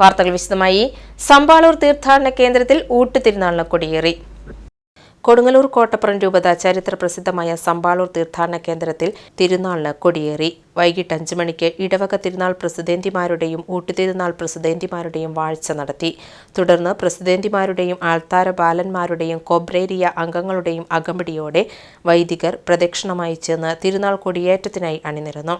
വാർത്തകൾ വിശദമായി. സമ്പാളൂർ തീർത്ഥാടന കേന്ദ്രത്തിൽ ഊട്ട് ഊട്ടുതിരുനാളിന് കൊടിയേറി. കൊടുങ്ങല്ലൂർ കോട്ടപ്പുറം രൂപത ചരിത്ര പ്രസിദ്ധമായ സമ്പാളൂർ തീർത്ഥാടന കേന്ദ്രത്തിൽ തിരുനാളിന് കൊടിയേറി. വൈകിട്ട് അഞ്ചു മണിക്ക് ഇടവക തിരുനാൾ പ്രസിദ്ധേന്തിമാരുടെയും ഊട്ടുതിരുനാൾ പ്രസിദ്ധേന്തിമാരുടെയും വാഴ്ച നടത്തി. തുടർന്ന് പ്രസിദ്ധേന്തിമാരുടെയും ആൾത്താര ബാലന്മാരുടെയും കൊബ്രേരിയ അംഗങ്ങളുടെയും അകമ്പടിയോടെ വൈദികർ പ്രദക്ഷിണമായി ചെന്ന് തിരുനാൾ കൊടിയേറ്റത്തിനായി അണിനിരന്നു.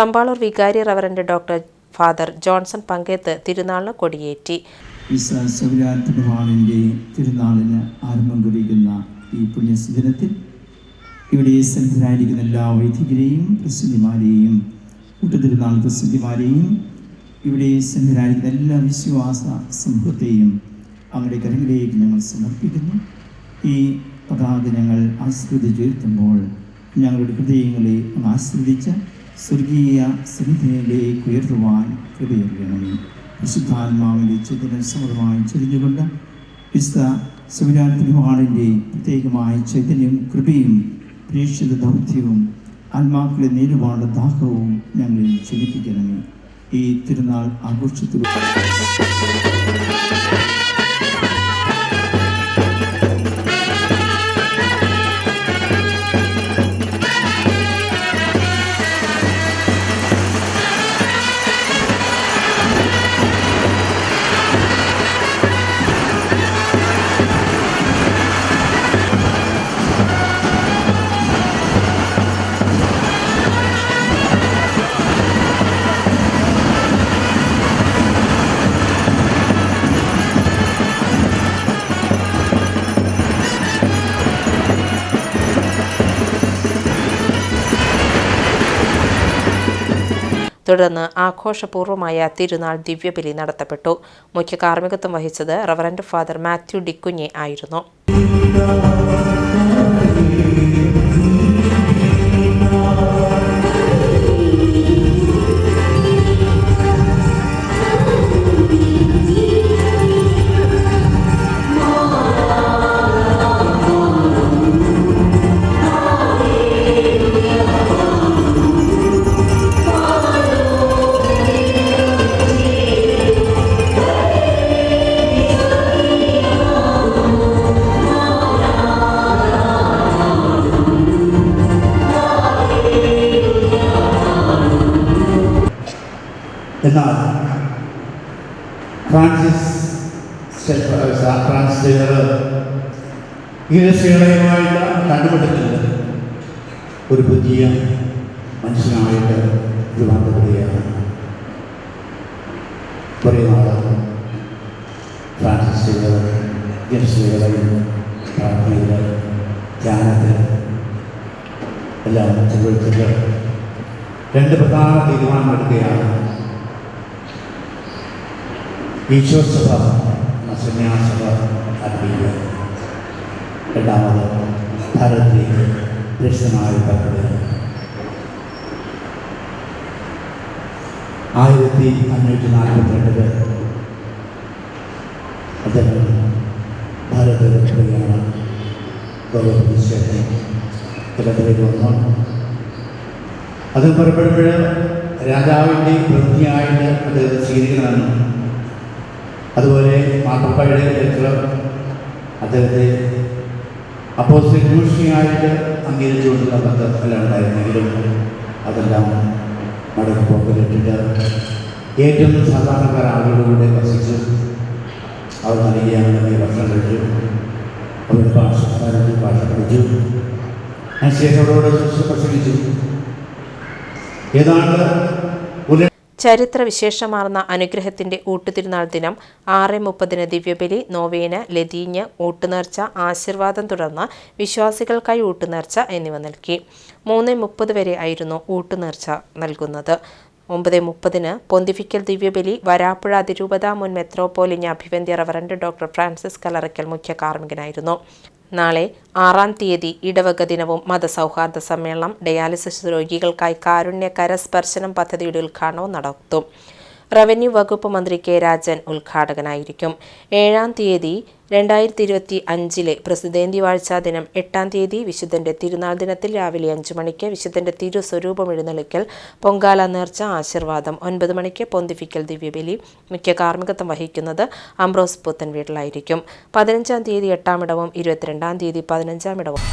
സമ്പാളൂർ വികാരി reverend doctor father Johnson Panketh തിരുനാളിന് കൊടിയേറ്റി. തിരുനാളിന് ആരംഭം കുറിക്കുന്ന ഈ പുണ്യസുദിനത്തിൽ ഇവിടെ സന്നിധരായിരിക്കുന്ന എല്ലാ വൈദികരെയും പ്രസിദ്ധിമാരെയും കൂട്ടുതിരുനാൾ പ്രസിദ്ധിമാരെയും ഇവിടെ സന്നിധരായിരിക്കുന്ന എല്ലാ വിശ്വാസ സമൂഹത്തെയും അവരുടെ കരങ്ങളിലേക്ക് ഞങ്ങൾ സമർപ്പിക്കുന്നു. ഈ പതാക ഞങ്ങൾ ആസ്വദിച്ചു ഞങ്ങളുടെ ഹൃദയങ്ങളെ ആസ്വദിച്ച് സ്വർഗീയ സന്നിധിയിലേക്ക് ഉയർത്തുവാൻ കൃപയറിയണമേ വിശുദ്ധാത്മാവിന്റെ ചൈതന്യം സമൃദ്ധമായി ചൊരിഞ്ഞുകൊണ്ട് വിശുദ്ധ ശിവരാത്രിമാളിന്റെ പ്രത്യേകമായ ചൈതന്യവും കൃപയും പ്രേക്ഷിത ദൗത്യവും ആത്മാക്കളെ നേരിടുവാനുള്ള ദാഹവും ഞങ്ങളിൽ ചലിപ്പിക്കണമേ ഈ തിരുനാൾ ആഘോഷത്തിൽ തുടർന്ന് ആഘോഷപൂർവമായ തിരുനാൾ ദിവ്യബലി നടത്തപ്പെട്ടു. മുഖ്യ കാർമ്മികത്വം വഹിച്ചത് റവറൻഡ് ഫാദർ മാത്യു ഡിക്കുഞ്ഞെ ആയിരുന്നു. എന്നാൽ ഫ്രാൻസിസ് ഫ്രാൻസിസ് സേവ്യർ ഈ രക്ഷകരമായിട്ട് കണ്ടുപിടുത്തത്തിൽ ഒരു പുതിയ മനുഷ്യനായിട്ട് രൂപാന്തപ്പെടുകയാണ് നാളാണ് ഫ്രാൻസിസ് ജനസേവയിൽ പ്രാർത്ഥനയിൽ ധ്യാനത്തിൽ എല്ലാം ചെലവഴിച്ചിട്ട് രണ്ട് പ്രധാന തീരുമാനമെടുക്കുകയാണ് ഈശ്വരസഭ എന്ന സന്യാസഭ ആരംഭിക്കുക രണ്ടാമത് ഭാരതത്തിലേക്ക് ദൃശ്യമായി പദ്ധതി ആയിരത്തി അഞ്ഞൂറ്റി നാൽപ്പത്തിരണ്ടിൽ അദ്ദേഹം ഭാരതത്തിലെത്തുകയാണ് ഗൗരവപ്രതിഷ്ഠേഷം തിരുവനന്തപുരം വന്നു. അത് പുറപ്പെടുമ്പോൾ രാജാവിന്റെ പ്രതിയായിട്ട് അദ്ദേഹത്തെ സ്വീകരിക്കണമെന്നും അതുപോലെ മാർപ്പയുടെ ചരിത്രം അദ്ദേഹത്തെ അപ്പോസിറ്റ് ട്യൂഷനായിട്ട് അംഗീകരിച്ചുകൊണ്ടുള്ള ബന്ധമെല്ലാം ഉണ്ടായിരുന്നെങ്കിലും അതെല്ലാം മടക്കി പോക്കലിട്ടിട്ട് ഏറ്റവും സാധാരണക്കാർ ആളുകളുടെ വസിച്ചു അവർ നൽകിയാണെന്ന് ഭക്ഷണം കഴിച്ചു. അവരുടെ ഭാഷ സംസാരിച്ചു ഭാഷ പഠിച്ചു. അതിനുശേഷം അവരോട് പ്രസംഗിച്ചു. ഏതാണ്ട് ചരിത്ര വിശേഷമാർന്ന അനുഗ്രഹത്തിന്റെ ഊട്ടുതിരുനാൾ ദിനം ആറ് മുപ്പതിന് ദിവ്യബലി നോവേന ലതീഞ്ഞ് ഊട്ടുനേർച്ച ആശീർവാദം തുടർന്ന് വിശ്വാസികൾക്കായി ഊട്ടുനേർച്ച എന്നിവ നൽകി. മൂന്ന് മുപ്പത് വരെ ആയിരുന്നു ഊട്ടുനേർച്ച നൽകുന്നത്. ഒമ്പത് മുപ്പതിന് പൊന്തിഫിക്കൽ ദിവ്യബലി വരാപ്പുഴ അതിരൂപത മുൻ മെത്രോപോലിഞ്ഞ അഭിവന്ദ്യ റവറൻഡ് ഡോക്ടർ ഫ്രാൻസിസ് കലറയ്ക്കൽ മുഖ്യ കാർമ്മികനായിരുന്നു. നാളെ ആറാം തീയതി ഇടവക ദിനവും മതസൗഹാർദ്ദ സമ്മേളനം ഡയാലിസിസ് രോഗികൾക്കായി കാരുണ്യ കരസ്പർശനം പദ്ധതിയുടെ ഉദ്ഘാടനവും നടത്തും. റവന്യൂ വകുപ്പ് മന്ത്രി കെ രാജൻ ഉദ്ഘാടകനായിരിക്കും. ഏഴാം തീയതി രണ്ടായിരത്തി ഇരുപത്തി അഞ്ചിലെ പ്രസിദ്ധേന്തി വാഴ്ചാ ദിനം എട്ടാം തീയതി വിശുദ്ധന്റെ തിരുനാൾ ദിനത്തിൽ രാവിലെ അഞ്ചു മണിക്ക് വിശുദ്ധന്റെ തിരു സ്വരൂപം എഴുന്നള്ളിക്കൽ പൊങ്കാല നേർച്ച ആശീർവാദം ഒൻപത് മണിക്ക് പൊന്തിഫിക്കൽ ദിവ്യബലി മുഖ്യ കാർമ്മികത്വം വഹിക്കുന്നത് അംബ്രോസ് പുത്തൻ വീട്ടിലായിരിക്കും. പതിനഞ്ചാം തീയതി എട്ടാം ഇടവും ഇരുപത്തിരണ്ടാം തീയതി പതിനഞ്ചാം ഇടവും.